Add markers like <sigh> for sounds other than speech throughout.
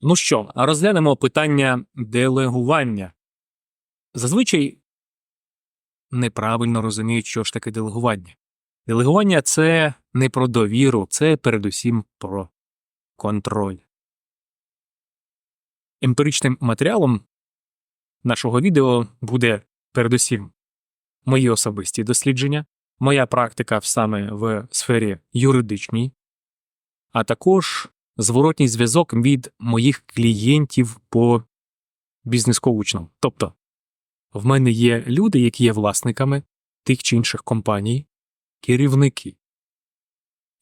Ну що, розглянемо питання делегування. Зазвичай неправильно розуміють, що ж таке делегування. Делегування це не про довіру, це передусім про контроль. Емпіричним матеріалом нашого відео буде передусім мої особисті дослідження, моя практика саме в сфері юридичній, а також зворотній зв'язок від моїх клієнтів по бізнес-коучнам. Тобто, в мене є люди, які є власниками тих чи інших компаній, керівники.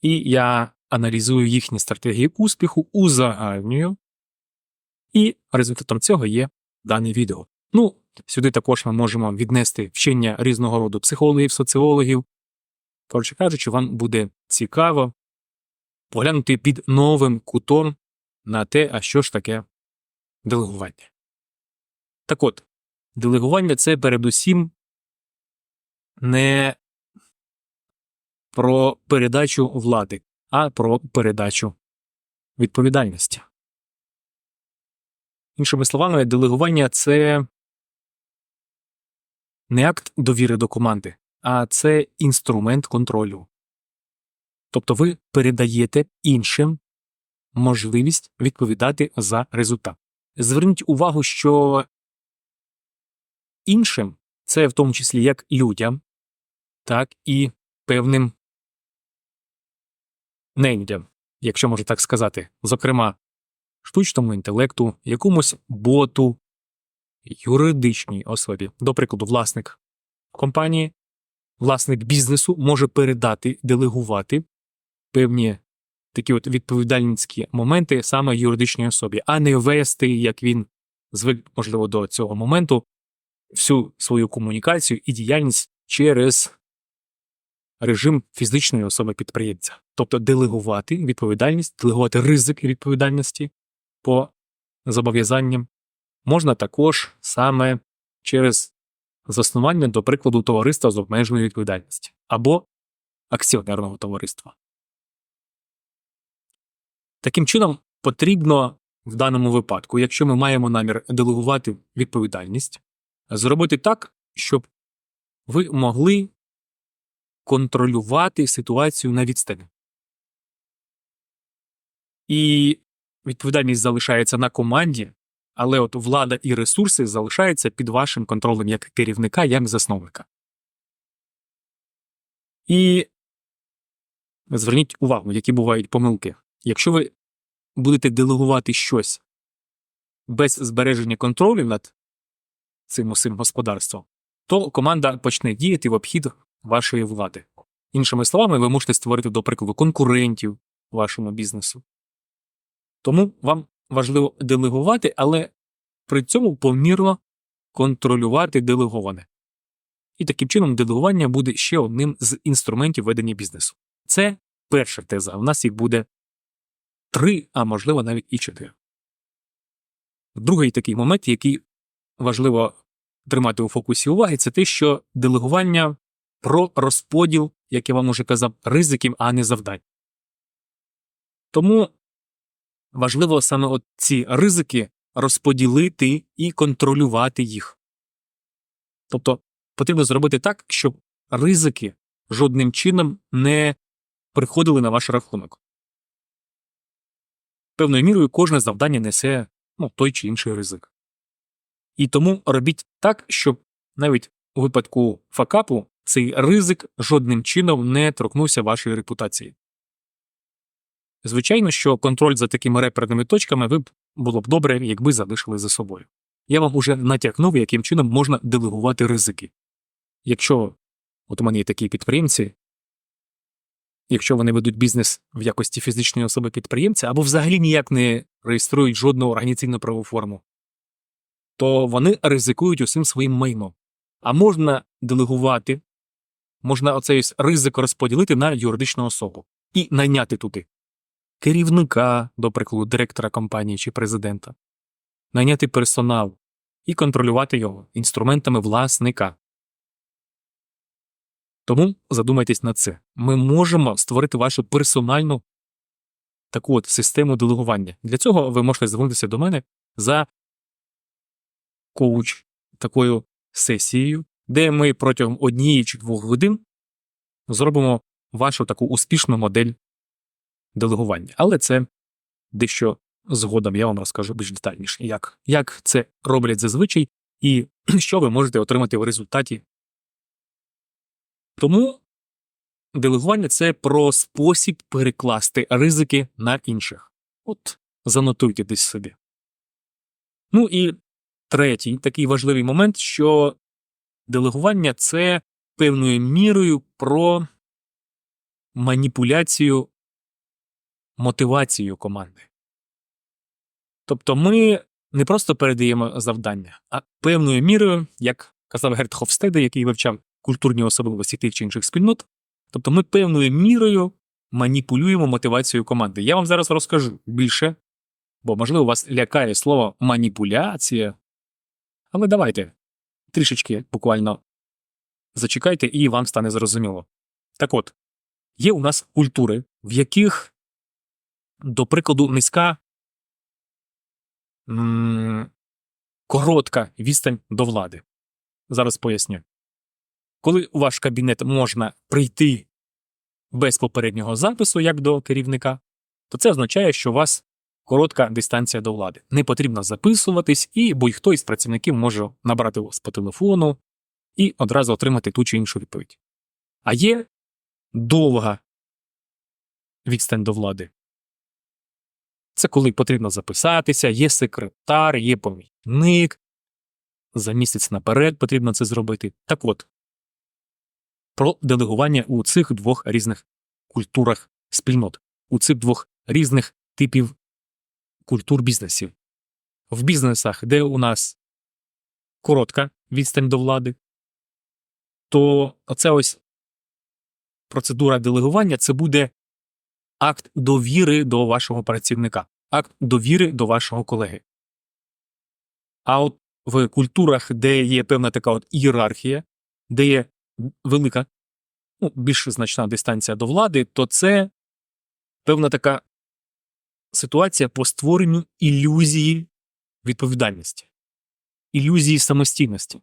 І я аналізую їхні стратегії успіху, узагальнюю, і результатом цього є дане відео. Ну, сюди також ми можемо віднести вчення різного роду психологів, соціологів. Коротше кажучи, вам буде цікаво поглянути під новим кутом на те, а що ж таке делегування. Так от, делегування це передусім не про передачу влади, а про передачу відповідальності. Іншими словами, делегування це не акт довіри до команди, а це інструмент контролю. Тобто ви передаєте іншим можливість відповідати за результат. Зверніть увагу, що іншим це в тому числі як людям, так і певним нелюдям, якщо можна так сказати, зокрема, штучному інтелекту, якомусь боту, юридичній особі, до прикладу, власник компанії, власник бізнесу може передати, делегувати певні такі от відповідальницькі моменти саме юридичній особі, а не вести, як він звик, можливо, до цього моменту, всю свою комунікацію і діяльність через режим фізичної особи підприємця, тобто делегувати відповідальність, делегувати ризик відповідальності по зобов'язанням можна також саме через заснування, до прикладу, товариства з обмеженою відповідальністю або акціонерного товариства. Таким чином, потрібно в даному випадку, якщо ми маємо намір делегувати відповідальність, зробити так, щоб ви могли контролювати ситуацію на відстані. І відповідальність залишається на команді, але от влада і ресурси залишаються під вашим контролем як керівника, як засновника. І зверніть увагу, які бувають помилки. Якщо ви будете делегувати щось без збереження контролю над цим усім господарством, то команда почне діяти в обхід вашої влади. Іншими словами, ви можете створити, до прикладу, конкурентів вашому бізнесу. Тому вам важливо делегувати, але при цьому помірно контролювати делеговане. І таким чином делегування буде ще одним з інструментів ведення бізнесу. Це перша теза. У нас їх буде три, а можливо навіть і чотири. Другий такий момент, який важливо тримати у фокусі уваги, це те, що делегування про розподіл, як я вам уже казав, ризиків, а не завдань. Тому важливо саме от ці ризики розподілити і контролювати їх. Тобто потрібно зробити так, щоб ризики жодним чином не приходили на ваш рахунок. Певною мірою кожне завдання несе ну, той чи інший ризик. І тому робіть так, щоб навіть у випадку факапу цей ризик жодним чином не торкнувся вашої репутації. Звичайно, що контроль за такими реперними точками ви б було б добре, якби залишили за собою. Я вам уже натякнув, яким чином можна делегувати ризики. Якщо от у мене є такі підприємці, якщо вони ведуть бізнес в якості фізичної особи підприємця або взагалі ніяк не реєструють жодну організаційну правову форму, то вони ризикують усім своїм майном. А можна делегувати, можна оцей ризик розподілити на юридичну особу і найняти туди керівника, до прикладу, директора компанії чи президента, найняти персонал і контролювати його інструментами власника. Тому задумайтесь над це. Ми можемо створити вашу персональну таку от систему делегування. Для цього ви можете звернутися до мене за коуч такою сесією, де ми протягом однієї чи двох годин зробимо вашу таку успішну модель делегування. Але це дещо згодом я вам розкажу більш детальніше, як, як це роблять зазвичай і <clears throat> що ви можете отримати в результаті. Тому делегування це про спосіб перекласти ризики на інших. От занотуйте десь собі. Ну і третій такий важливий момент, що делегування це певною мірою про маніпуляцію мотивацією команди. Тобто ми не просто передаємо завдання, а певною мірою, як казав Герт Хофстеде, який вивчав культурні особливості тих чи інших спільнот, тобто ми певною мірою маніпулюємо мотивацією команди. Я вам зараз розкажу більше, бо, можливо, вас лякає слово маніпуляція. Але давайте трішечки буквально зачекайте, і вам стане зрозуміло. Так от, є у нас культури, в яких, до прикладу, низька коротка відстань до влади. Зараз поясню. Коли у ваш кабінет можна прийти без попереднього запису, як до керівника, то це означає, що у вас коротка дистанція до влади. Не потрібно записуватись, і будь-хто із працівників може набрати вас по телефону і одразу отримати ту чи іншу відповідь. А є довга відстань до влади. Це коли потрібно записатися, є секретар, є помічник. За місяць наперед потрібно це зробити. Так от, про делегування у цих двох різних культурах спільнот, у цих двох різних типів культур бізнесів. В бізнесах, де у нас коротка відстань до влади, то оця ось процедура делегування це буде акт довіри до вашого працівника, акт довіри до вашого колеги. А от в культурах, де є певна така от ієрархія, де є велика, ну, більш значна дистанція до влади, то це певна така ситуація по створенню ілюзії відповідальності, ілюзії самостійності.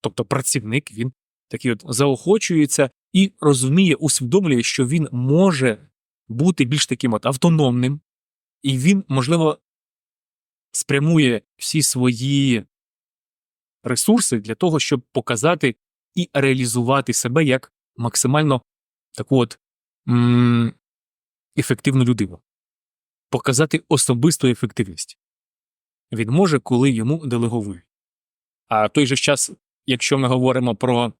Тобто працівник він такий от заохочується і розуміє, усвідомлює, що він може бути більш таким от автономним, і він, можливо, спрямує всі свої ресурси для того, щоб показати і реалізувати себе як максимально таку от м- ефективну людину, показати особисту ефективність. Він може, коли йому делеговують. А в той же час, якщо ми говоримо про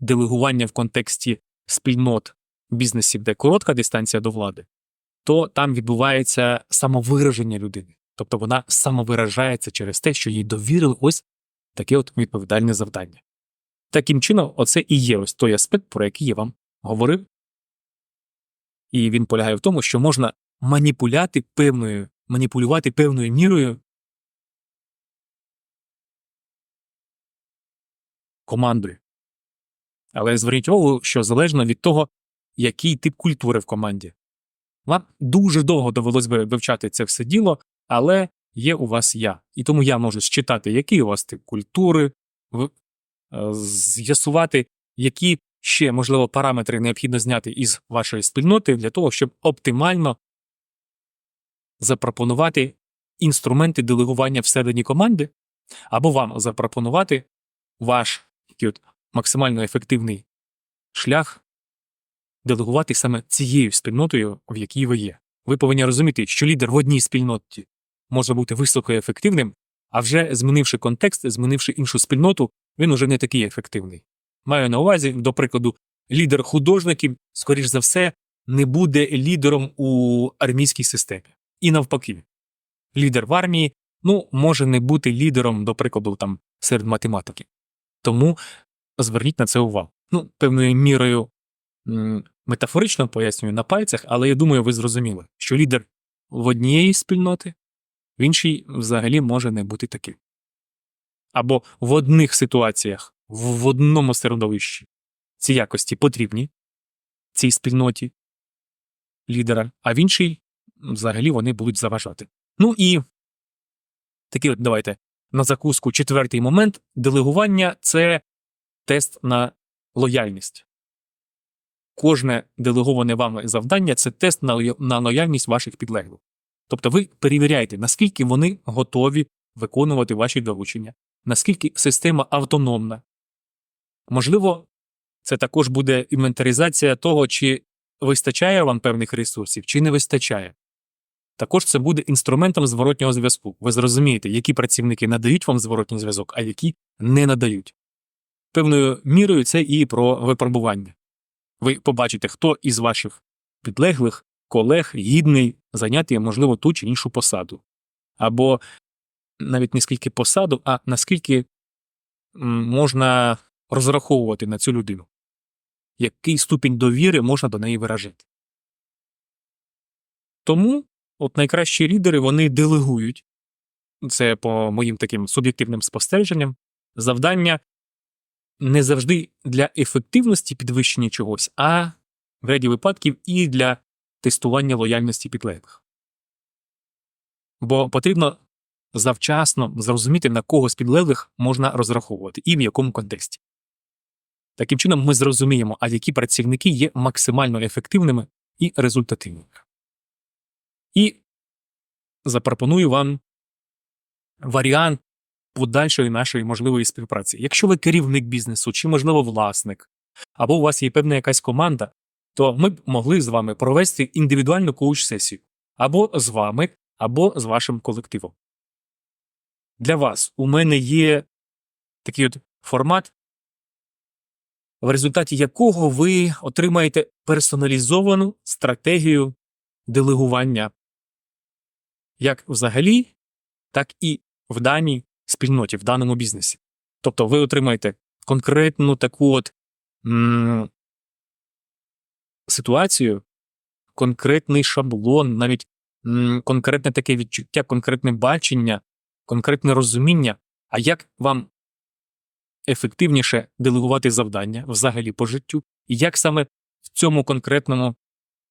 делегування в контексті спільнот бізнесів, де коротка дистанція до влади, то там відбувається самовираження людини. Тобто вона самовиражається через те, що їй довірили ось таке от відповідальне завдання. Таким чином, оце і є ось той аспект, про який я вам говорив. І він полягає в тому, що можна маніпуляти певною, маніпулювати певною мірою командою. Але зверніть увагу, що залежно від того, який тип культури в команді. Вам дуже довго довелось би вивчати це все діло, але є у вас я. І тому я можу считати, який у вас тип культури, з'ясувати, які ще, можливо, параметри необхідно зняти із вашої спільноти для того, щоб оптимально запропонувати інструменти делегування всередині команди, або вам запропонувати ваш от максимально ефективний шлях делегувати саме цією спільнотою, в якій ви є. Ви повинні розуміти, що лідер в одній спільноті може бути високоефективним, а вже змінивши контекст, змінивши іншу спільноту, він уже не такий ефективний. Маю на увазі, до прикладу, лідер художників, скоріш за все, не буде лідером у армійській системі. І навпаки, лідер в армії ну, може не бути лідером, до прикладу, там, серед математики. Тому зверніть на це увагу. Ну, певною мірою метафорично пояснюю на пальцях, але я думаю, ви зрозуміли, що лідер в однієї спільноти, в іншій взагалі може не бути таким. Або в одних ситуаціях, в одному середовищі ці якості потрібні цій спільноті лідера, а в іншій взагалі вони будуть заважати. Ну і такий от давайте на закуску четвертий момент делегування це тест на лояльність. Кожне делеговане вами завдання це тест на лояльність ваших підлеглих. Тобто ви перевіряєте, наскільки вони готові виконувати ваші доручення, наскільки система автономна. Можливо, це також буде інвентаризація того, чи вистачає вам певних ресурсів, чи не вистачає. Також це буде інструментом зворотнього зв'язку. Ви зрозумієте, які працівники надають вам зворотній зв'язок, а які не надають. Певною мірою це і про випробування. Ви побачите, хто із ваших підлеглих, колег гідний зайняти, можливо, ту чи іншу посаду. Або навіть не скільки посаду, а наскільки можна розраховувати на цю людину. Який ступінь довіри можна до неї виражати. Тому от найкращі лідери вони делегують, це по моїм таким суб'єктивним спостереженням, завдання не завжди для ефективності підвищення чогось, а в ряді випадків і для тестування лояльності підлеглих. Бо потрібно завчасно зрозуміти, на кого з підлеглих можна розраховувати і в якому контексті. Таким чином, ми зрозуміємо, а які працівники є максимально ефективними і результативними. І запропоную вам варіант подальшої нашої можливої співпраці. Якщо ви керівник бізнесу, чи, можливо, власник, або у вас є певна якась команда, то ми б могли з вами провести індивідуальну коуч-сесію або з вами, або з вашим колективом. Для вас у мене є такий от формат, в результаті якого ви отримаєте персоналізовану стратегію делегування як взагалі, так і в даній спільноті, в даному бізнесі. Тобто ви отримаєте конкретну таку от ситуацію, конкретний шаблон, навіть конкретне таке відчуття, конкретне бачення, конкретне розуміння, а як вам ефективніше делегувати завдання взагалі по життю, і як саме в цьому конкретному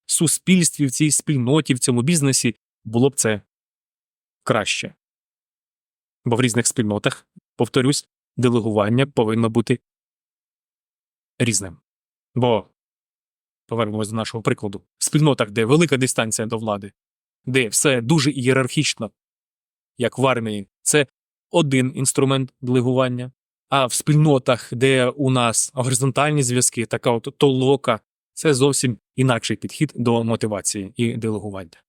суспільстві, в цій спільноті, в цьому бізнесі було б це краще. Бо в різних спільнотах, повторюсь, делегування повинно бути різним. Бо, повернемось до нашого прикладу, в спільнотах, де велика дистанція до влади, де все дуже ієрархічно, як в армії, це один інструмент делегування. А в спільнотах, де у нас горизонтальні зв'язки, така от толока, це зовсім інакший підхід до мотивації і делегування.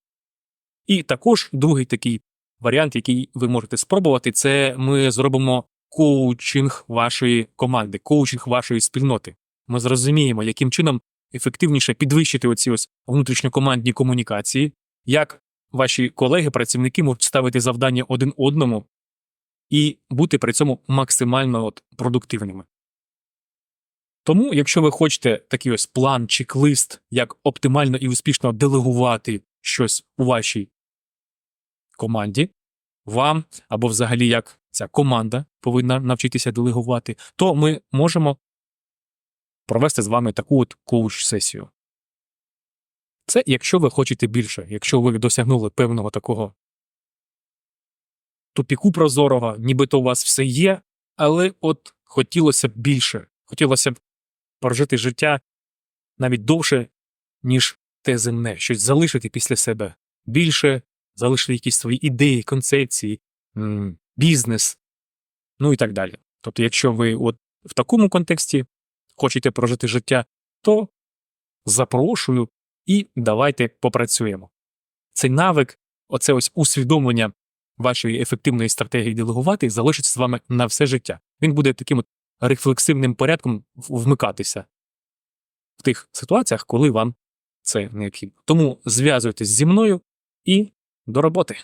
І також другий такий варіант, який ви можете спробувати, це ми зробимо коучинг вашої команди, коучинг вашої спільноти. Ми зрозуміємо, яким чином ефективніше підвищити оці ось внутрішньокомандні комунікації, як ваші колеги, працівники можуть ставити завдання один одному і бути при цьому максимально от продуктивними. Тому, якщо ви хочете такий ось план, чек-лист, як оптимально і успішно делегувати щось у вашій команді, вам або взагалі як ця команда повинна навчитися делегувати, то ми можемо провести з вами таку от коуч-сесію. Це якщо ви хочете більше, якщо ви досягнули певного такого тупіку прозорого, нібито у вас все є, але от хотілося б більше, хотілося б прожити життя навіть довше, ніж те земне, щось залишити після себе більше, залишити якісь свої ідеї, концепції, бізнес, ну і так далі. Тобто, якщо ви от в такому контексті хочете прожити життя, то запрошую і давайте попрацюємо. Цей навик, оце ось усвідомлення вашої ефективної стратегії делегувати, залишиться з вами на все життя. Він буде таким от рефлексивним порядком вмикатися в тих ситуаціях, коли вам це необхідно. Тому зв'язуйтесь зі мною і до роботи.